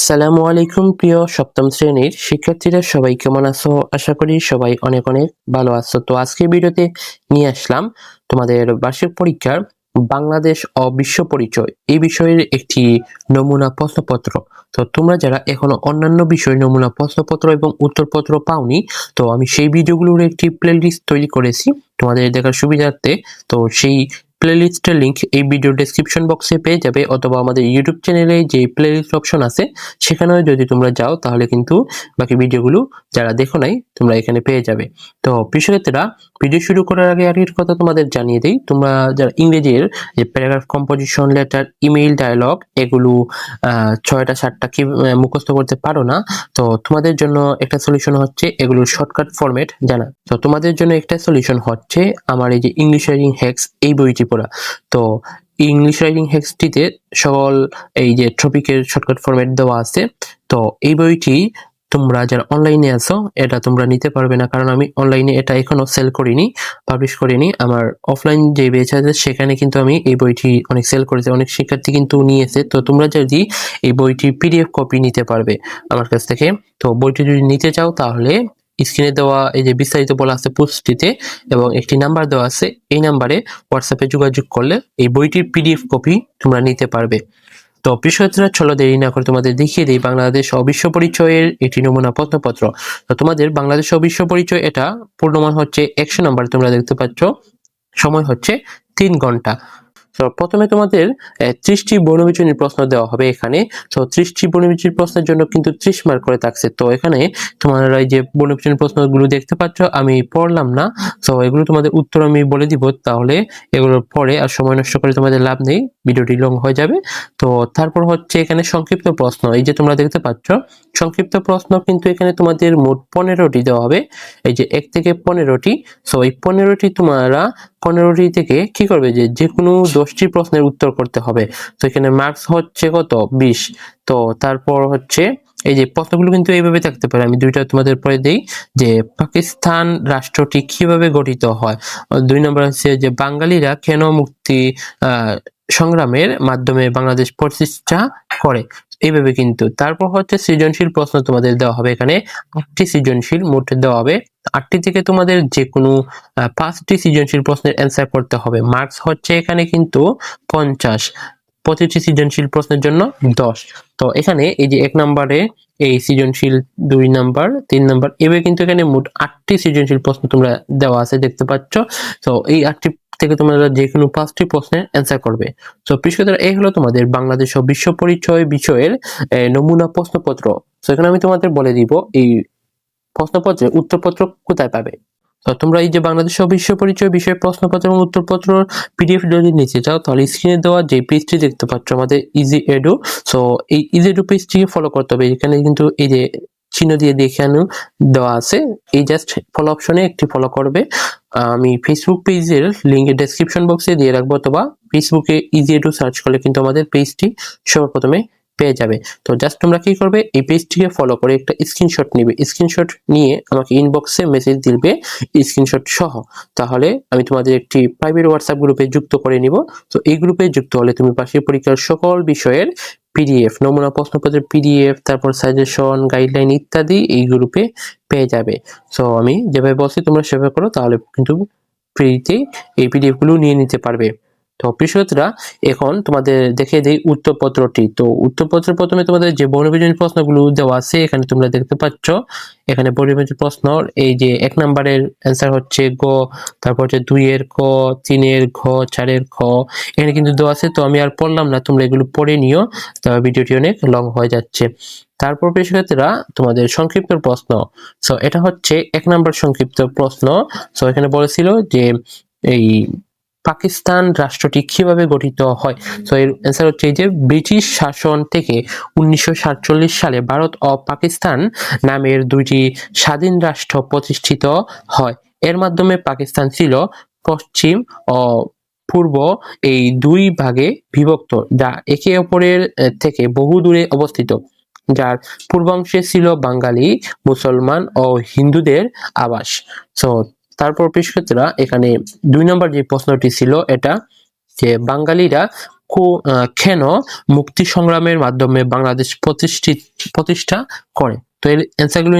আসসালামু আলাইকুম, প্রিয় সপ্তম শ্রেণির শিক্ষার্থীরা, সবাই কেমন আছো? আশা করি সবাই অনেক অনেক ভালো আছো। তো আজকের ভিডিওতে নিয়ে আসলাম তোমাদের বার্ষিক পরীক্ষার বাংলাদেশ ও বিশ্ব পরিচয়। এই বিষয়ের একটি নমুনা প্রশ্নপত্র। তো তোমরা যারা এখনও অন্যান্য বিষয় নমুনা প্রশ্নপত্র এবং উত্তরপত্র পাওনি, তো আমি সেই ভিডিওগুলোর একটি প্লেলিস্ট তৈরি করেছি। তোমাদের দেখার সুবিধার্থে, তো সেই প্লেলিস্টের লিংক এই ভিডিও ডেসক্রিপশন বক্সে পেয়ে যাবে অথবা আমাদের ইউটিউব চ্যানেলে যে প্লেলিস্ট অপশন আছে, সেখানেও যদি তোমরা যাও, তাহলে কিন্তু বাকি ভিডিওগুলো যারা দেখো নাই, তোমরা এখানে পেয়ে যাবে। তো কৃষকেরা ভিডিও শুরু করার আগে আগের কথা তোমাদের জানিয়ে দিই, তোমরা যারা ইংরেজির যে paragraph composition letter email dialogue এগুলো ছয়টা, সাতটা কি মুখস্থ করতে পারো না, তো তোমাদের জন্য একটা সলিউশন হচ্ছে এগুলোর শর্টকাট ফরম্যাট জানা। তো তোমাদের জন্য একটা সলিউশন হচ্ছে আমার এই যে ইংলিশ রাইটিং হ্যাক্স এই বইটি পড়া। তো ইংলিশ রাইটিং হেক্সটিতে সকল এই যে টপিকের শর্টকাট ফরম্যাট দেওয়া আছে, তো এই বইটি তোমরা যারা অনলাইনে আছো, এটা তোমরা নিতে পারবে না, কারণ আমি অনলাইনে এটা এখনও সেল করিনি পাবলিশ করিনি। আমার অফলাইন যে বেচ আছে, সেখানে কিন্তু আমি এই বইটি অনেক সেল করেছি, অনেক শিক্ষার্থী কিন্তু নিয়েছে। তো তোমরা যদি এই বইটি পিডিএফ কপি নিতে পারবে আমার কাছ থেকে, তো বইটি যদি নিতে চাও তাহলে স্ক্রিনে দেওয়া এই যে বিস্তারিত বলা আছে পোস্টটিতে এবং একটি নাম্বার দেওয়া আছে, এই নাম্বারে হোয়াটসঅ্যাপে যোগাযোগ করলে এই বইটির পিডিএফ কপি তোমরা নিতে পারবে। তো বিষয়টা চলো দেরি না করে তোমাদের দেখিয়ে দিই বাংলাদেশ অবিশ্ব পরিচয়ের একটি নমুনা প্রশ্নপত্র তো তোমাদের বাংলাদেশ অবিশ্ব পরিচয়, এটা পূর্ণমান হচ্ছে একশো নাম্বার তোমরা দেখতে পাচ্ছ। সময় হচ্ছে তিন ঘণ্টা। তো প্রথমে তোমাদের ত্রিশটি বর্ণবিচনীর প্রশ্ন দেওয়া হবে এখানে। তো ত্রিশটি বর্ণবিচনীর প্রশ্নের জন্য কিন্তু ত্রিশ মার্ক করে থাকছে। তো, এখানে তোমার এই যে বর্ণবিচনীর প্রশ্নগুলো দেখতে পাচ্ছ, আমি পড়লাম না। তো এগুলো তোমাদের উত্তর আমি বলে দিব, তাহলে এগুলোর পরে আর সময় নষ্ট করে তোমাদের লাভ নেই। ভিডিওটি লং হয়ে যাবে। তো তারপর হচ্ছে এখানে সংক্ষিপ্ত প্রশ্ন, এই যে তোমরা দেখতে পাচ্ছ, সংক্ষিপ্ত প্রশ্ন কিন্তু এখানে তোমাদের মোট পনেরোটি দেওয়া হবে। এই যে এক থেকে পনেরোটি সো এই পনেরোটি তোমরা, পনেরোটি থেকে কি করবে যে যে কোনো দশটি প্রশ্নের উত্তর করতে হবে। তো এখানে মার্কস হচ্ছে কত? বিশ। তো তারপর হচ্ছে এই যে প্রশ্নগুলো কিন্তু এইভাবে থাকতে পারে। আমি দুইটা তোমাদের পরে দেই, যে পাকিস্তান রাষ্ট্রটি কীভাবে গঠিত হয়? দুই নম্বর হচ্ছে যে বাঙালিরা কেন মুক্তি সংগ্রামের মাধ্যমে বাংলাদেশ প্রতিষ্ঠা করে। এইভাবে কিন্তু। তারপর হচ্ছে সৃজনশীল প্রশ্ন তোমাদের দেওয়া হবে। এখানে আটটি সৃজনশীল মোট দেওয়া হবে। আটটি থেকে তোমাদের যে কোনো পাঁচটি সৃজনশীল প্রশ্নের অ্যান্সার করতে হবে। মার্কস হচ্ছে এখানে কিন্তু পঞ্চাশ। প্রতিটি সৃজনশীল প্রশ্নের জন্য দশ। তো এখানে এই যে এক নম্বরে এই সৃজনশীল দুই নাম্বার, তিন নাম্বার, এভাবে কিন্তু এখানে মোট আটটি সৃজনশীল প্রশ্ন তোমরা দেওয়া আছে, দেখতে পাচ্ছ। তো এই আটটি থেকে তোমরা যে কোনো পাঁচটি প্রশ্নের অ্যান্সার করবে। তো পৃষ্ঠতারা এই হলো তোমাদের বাংলাদেশ ও বিশ্ব পরিচয় বিষয়ের নমুনা প্রশ্নপত্র। তো এখানে আমি তোমাদের বলে দিব এই প্রশ্নপত্রের উত্তরপত্র কোথায় পাবে। তো তোমরা এই যে বাংলাদেশ ও বিশ্ব পরিচয় বিষয়ে প্রশ্নপত্র এবং উত্তরপত্র পিডিএফ যদি নিতে চাও, তাহলে স্ক্রিনে দেওয়া যে পেজটি দেখতে পাচ্ছ, আমাদের ইজি এডু সো এই ইজি এডু পেজটিকে ফলো করতে হবে। এখানে কিন্তু এই যে চিহ্ন দিয়ে দেখানো দেওয়া আছে। এই জাস্ট ফলো অপশনে একটি ফলো করবে। আমি ফেসবুক পেজের লিঙ্ক ডেসক্রিপশন বক্সে দিয়ে রাখব, অথবা ফেসবুকে ইজি টু সার্চ করলে কিন্তু আমাদের পেজটি সবার প্রথমে পেয়ে যাবে। তো জাস্ট তোমরা কি করবে? এই পেজটিকে ফলো করে একটা স্ক্রিনশট নিবে। স্ক্রিনশট নিয়ে আমাকে ইনবক্সে মেসেজ দিবে স্ক্রিনশট সহ। তাহলে আমি তোমাদের একটি প্রাইভেট হোয়াটসঅ্যাপ গ্রুপে যুক্ত করে নিব। তো এই গ্রুপে যুক্ত হলে তুমি পাশের পরীক্ষার সকল বিষয়ের পিডিএফ নমুনা, প্রশ্নপত্রের পিডিএফ তারপর সাজেশন গাইডলাইন ইত্যাদি এই গ্রুপে পেয়ে যাবে। সো আমি যেভাবে বলছি তোমরা সেভাবে করো, তাহলে কিন্তু ফ্রিতে এই পিডিএফগুলো নিয়ে নিতে পারবে। তো কৃষকরা এখন তোমাদের দেখে দেই উত্তরপত্রটি। তো উত্তরপত্রের প্রথমে তোমাদের যে বর্ণবিজনী প্রশ্নগুলো দেওয়া আছে, এখানে তোমরা দেখতে পাচ্ছ, এখানে বর্ণবিজনী প্রশ্ন, এই যে এক নম্বরের অ্যান্সার হচ্ছে গ, তারপর হচ্ছে দুইয়ের ক, তিনের ঘ, চারের খ, এখানে কিন্তু দেওয়া আছে, তো আমি আর পড়লাম না, তোমরা এগুলো পড়ে নিও তবে ভিডিওটি অনেক লং হয়ে যাচ্ছে। তারপর পেশাগতরা তোমাদের সংক্ষিপ্ত প্রশ্ন। সো এটা হচ্ছে এক নম্বর সংক্ষিপ্ত প্রশ্ন। সো এখানে বলেছিল যে এই পাকিস্তান রাষ্ট্রটি কীভাবে গঠিত হয়? তো এর অ্যান্সার হচ্ছে এই যে, ব্রিটিশ শাসন থেকে উনিশশো সাতচল্লিশ সালে ভারত ও পাকিস্তান নামের দুইটি স্বাধীন রাষ্ট্র প্রতিষ্ঠিত হয়। এর মাধ্যমে পাকিস্তান ছিল পশ্চিম ও পূর্ব এই দুই ভাগে বিভক্ত, যা একে অপরের থেকে বহু দূরে অবস্থিত। যার পূর্বাংশে ছিল বাঙালি, মুসলমান ও হিন্দুদের আবাস। তো তারপর পৃষ্ঠরা এখানে দুই নম্বর যে প্রশ্নটি ছিল, এটা যে বাঙালিরা কেন মুক্তি সংগ্রামের মাধ্যমে বাংলাদেশ প্রতিষ্ঠিত, প্রতিষ্ঠা করে? তো এর অ্যান্সারগুলো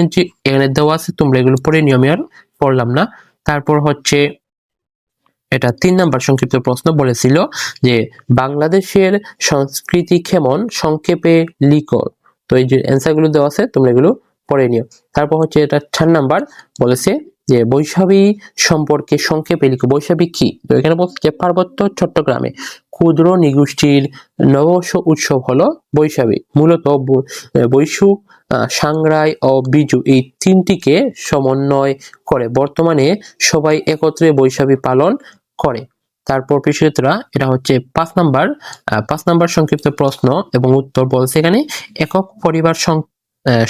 এখানে দেওয়া আছে, তোমরা এগুলো পরে নিও, আমি আর পড়লাম না। তারপর হচ্ছে এটা তিন নাম্বার সংক্ষিপ্ত প্রশ্ন বলেছিল যে, বাংলাদেশের সংস্কৃতি কেমন? সংক্ষেপে লিখো। তো এই যে অ্যান্সারগুলো দেওয়া আছে, তোমরা এগুলো পড়ে নিও। তারপর হচ্ছে এটা চার নাম্বার বলেছে যে বৈশাখী সম্পর্কে সংক্ষেপে লিখো। বৈশাখী কি? তো এখানে বলছে পার্বত্য চট্টগ্রামে ক্ষুদ্র নিগোষ্ঠীর নববর্ষ উৎসব হলো বৈশাখী মূলত বৈশু সাংরাই ও বিজু এই তিনটিকে সমন্বয় করে। বর্তমানে সবাই একত্রে বৈশাখী পালন করে। তারপর প্রিয়তরা এটা হচ্ছে পাঁচ নাম্বার পাঁচ নাম্বার সংক্ষিপ্ত প্রশ্ন এবং উত্তর বলছে এখানে, একক পরিবার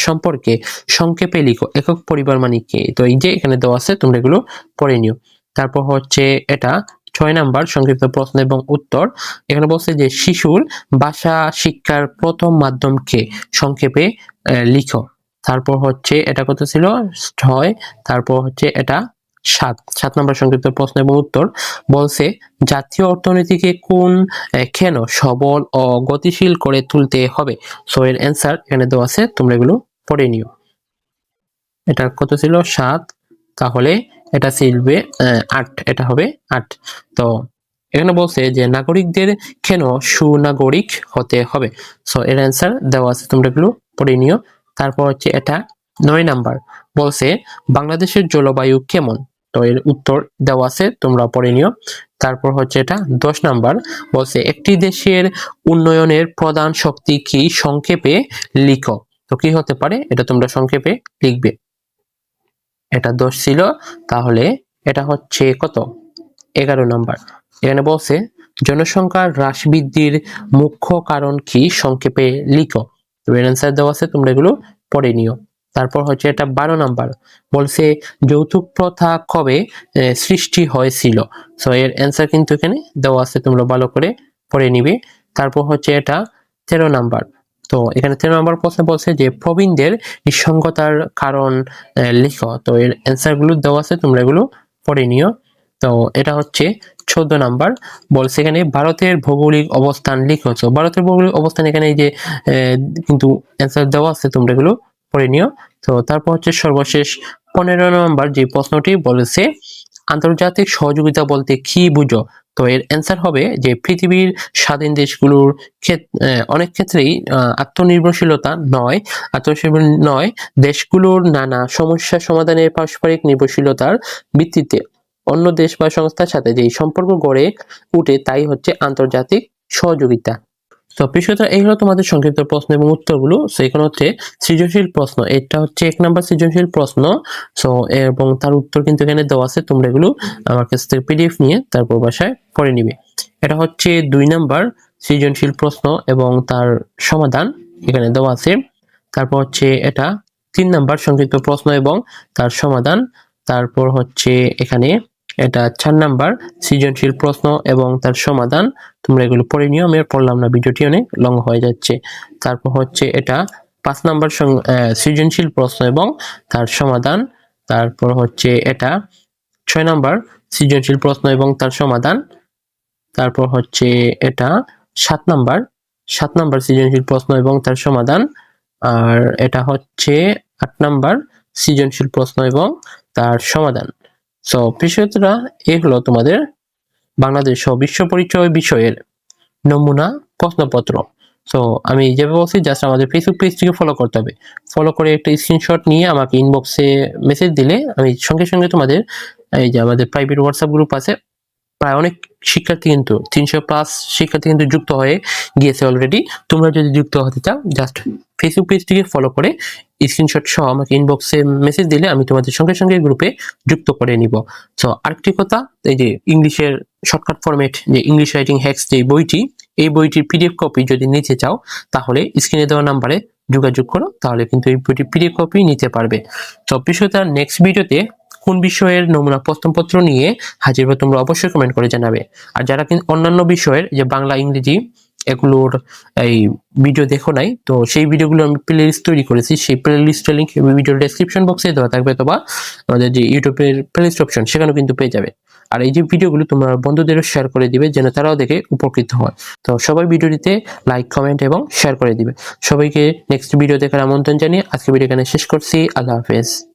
সম্পর্কে সংক্ষেপে লিখো। একক পরিবার মানে কি? তো এই যে এখানে দেওয়া আছে, তোমরা এগুলো পড়ে নিও। তারপর হচ্ছে এটা ছয় নাম্বার সংক্ষিপ্ত প্রশ্ন এবং উত্তর। এখানে বলছে যে, শিশুর ভাষা শিক্ষার প্রথম মাধ্যমকে সংক্ষেপে লিখো। তারপর হচ্ছে এটা কত ছিল? ছয়। তারপর হচ্ছে এটা সাত সাত নম্বর সংক্ষিপ্ত প্রশ্ন এবং উত্তর বলছে জাতীয় অর্থনীতিকে কোন কেন সবল ও গতিশীল করে তুলতে হবে? সো এর অ্যান্সার এখানে দেওয়া আছে তোমরা এগুলো পড়ে নিও। এটা কত ছিল? সাত। তাহলে এটা আহ, আট। এটা হবে আট। তো এখানে বলছে যে নাগরিকদের কেন সুনাগরিক হতে হবে? সো এর অ্যান্সার দেওয়া আছে তোমরা এগুলো পড়ে নিও। তারপর হচ্ছে এটা নয় নাম্বার। বলছে বাংলাদেশের জলবায়ু কেমন? তো এর উত্তর দেওয়া আছে, তোমরা পড়ে নিও। তারপর হচ্ছে এটা দশ নাম্বার, বলছে, একটি দেশের উন্নয়নের প্রধান শক্তি কি সংক্ষেপে লিখো? তো কি হতে পারে? এটা তোমরা সংক্ষেপে লিখবে। এটা দশ ছিল, তাহলে এটা হচ্ছে কত? এগারো নাম্বার। এখানে বলছে, জনসংখ্যার হ্রাস বৃদ্ধির মুখ্য কারণ কি সংক্ষেপে লিখো? তো এর অ্যান্সার দেওয়া আছে, তোমরা এগুলো পড়ে নিও। তারপর হচ্ছে এটা বারো নাম্বার। বলছে, যৌতুক প্রথা কবে সৃষ্টি হয়েছিল? সো এর অ্যান্সার কিন্তু এখানে দেওয়া আছে, তোমরা ভালো করে পড়ে নিবে। তারপর হচ্ছে এটা তেরো নাম্বার। তো, এখানে তেরো নাম্বার প্রশ্ন বলছে যে, প্রবীণদের নিঃসঙ্গতার কারণ লিখো। তো, এর অ্যান্সারগুলো দেওয়া আছে, তোমরা এগুলো পড়ে নিও। তো, এটা হচ্ছে চোদ্দ নাম্বার। বলছে এখানে, ভারতের ভৌগোলিক অবস্থান লিখো। তো ভারতের ভৌগোলিক অবস্থান এখানে যে কিন্তু অ্যান্সার দেওয়া আছে, তোমরা এগুলো পড়ে তো তারপর হচ্ছে সর্বশেষ পনেরো নম্বর যে প্রশ্নটি বলেছে, আন্তর্জাতিক সহযোগিতা বলতে কি বুঝো? তো এর অ্যান্সার হবে যে পৃথিবীর স্বাধীন দেশগুলোর অনেক ক্ষেত্রেই আত্মনির্ভরশীলতা নয়। আত্মনির্ভর নয়, দেশগুলোর নানা সমস্যা সমাধানের পারস্পরিক নির্ভরশীলতার ভিত্তিতে। অন্য দেশ বা সংস্থার সাথে যে সম্পর্ক গড়ে উঠে, তাই হচ্ছে আন্তর্জাতিক সহযোগিতা। তো বিষয়টা এই হলো তোমাদের সংক্ষিপ্ত প্রশ্ন এবং উত্তরগুলো। সো এখানে হচ্ছে সৃজনশীল প্রশ্ন। এটা হচ্ছে এক নাম্বার সৃজনশীল প্রশ্ন। সো এবং তার উত্তর কিন্তু এখানে দেওয়া আছে। তোমরা এগুলো আমার কাছ থেকে পিডিএফ নিয়ে তারপর বাসায় পড়ে নিবে। এটা হচ্ছে দুই নাম্বার সৃজনশীল প্রশ্ন এবং তার সমাধান এখানে দেওয়া আছে। তারপর হচ্ছে এটা তিন নাম্বার সংক্ষিপ্ত প্রশ্ন এবং তার সমাধান। তারপর হচ্ছে এখানে এটা চার নাম্বার, সৃজনশীল প্রশ্ন এবং তার সমাধান। তোমরা এগুলো পড়ে নিও, আমি পড়লাম না, ভিডিওটি অনেক লং হয়ে যাচ্ছে। তারপর হচ্ছে এটা পাঁচ নাম্বার সৃজনশীল প্রশ্ন এবং তার সমাধান। তারপর হচ্ছে এটা ছয় নাম্বার, সৃজনশীল প্রশ্ন এবং তার সমাধান। তারপর হচ্ছে এটা সাত নাম্বার সাত নাম্বার সৃজনশীল প্রশ্ন এবং তার সমাধান। আর এটা হচ্ছে আট নাম্বার, সৃজনশীল প্রশ্ন এবং তার সমাধান। সো প্রিয়তরা এগুলো তোমাদের বাংলাদেশ ও বিশ্ব পরিচয় বিষয়ের নমুনা, প্রশ্নপত্র। সো আমি যেভাবে বলছি জাস্ট আমাদের ফেসবুক পেজটিকে ফলো করতে হবে। ফলো করে একটা স্ক্রিনশট নিয়ে আমাকে ইনবক্সে মেসেজ দিলে আমি সঙ্গে সঙ্গে তোমাদের, এই যে আমাদের প্রাইভেট হোয়াটসঅ্যাপ গ্রুপ আছে প্রায় অনেক শিক্ষার্থী কিন্তু তিনশো প্লাস শিক্ষার্থী কিন্তু যুক্ত হয়ে গিয়েছে অলরেডি তোমরা যদি যুক্ত হতে চাও জাস্ট ফেসবুক পেজটিকে ফলো করে স্ক্রিনশট সহ আমাকে ইনবক্সে মেসেজ দিলে আমি তোমাদের সঙ্গে সঙ্গে গ্রুপে যুক্ত করে নিব। সো আরেকটি কথা, এই যে ইংলিশের শর্টকাট ফরম্যাট যে ইংলিশ রাইটিং হ্যাক্স যে বইটি, এই বইটির পিডিএফ কপি যদি নিতে চাও, তাহলে স্ক্রিনে দেওয়া নাম্বারে যোগাযোগ করো, তাহলে কিন্তু এই বইটি পিডিএফ কপি নিতে পারবে। তো বিষয়টা নেক্সট ভিডিওতে কোন বিষয়ের নমুনা প্রশ্নপত্র নিয়ে হাজির হবে তোমরা অবশ্যই কমেন্ট করে জানাবে। আর যারা কিন্তু অন্যান্য বিষয়ের যে বাংলা, ইংরেজি এগুলোর এই ভিডিও দেখো নাই, তো সেই ভিডিওগুলো আমি প্লে লিস্ট তৈরি করেছি। সেই প্লে লিস্টের লিঙ্ক ভিডিওর ডেসক্রিপশন বক্সে দেওয়া থাকবে অথবা আমাদের যে ইউটিউবের প্লে লিস্ট অপশন সেখানেও কিন্তু পেয়ে যাবে। আর এই যে ভিডিওগুলো তোমরা বন্ধুদেরও শেয়ার করে দিবে, যেন তারাও দেখে উপকৃত হয়। তো সবাই ভিডিওটিতে লাইক কমেন্ট এবং শেয়ার করে দিবে। সবাইকে নেক্সট ভিডিও দেখার আমন্ত্রণ জানিয়ে আজকে ভিডিও এখানে শেষ করছি। আল্লাহ হাফেজ।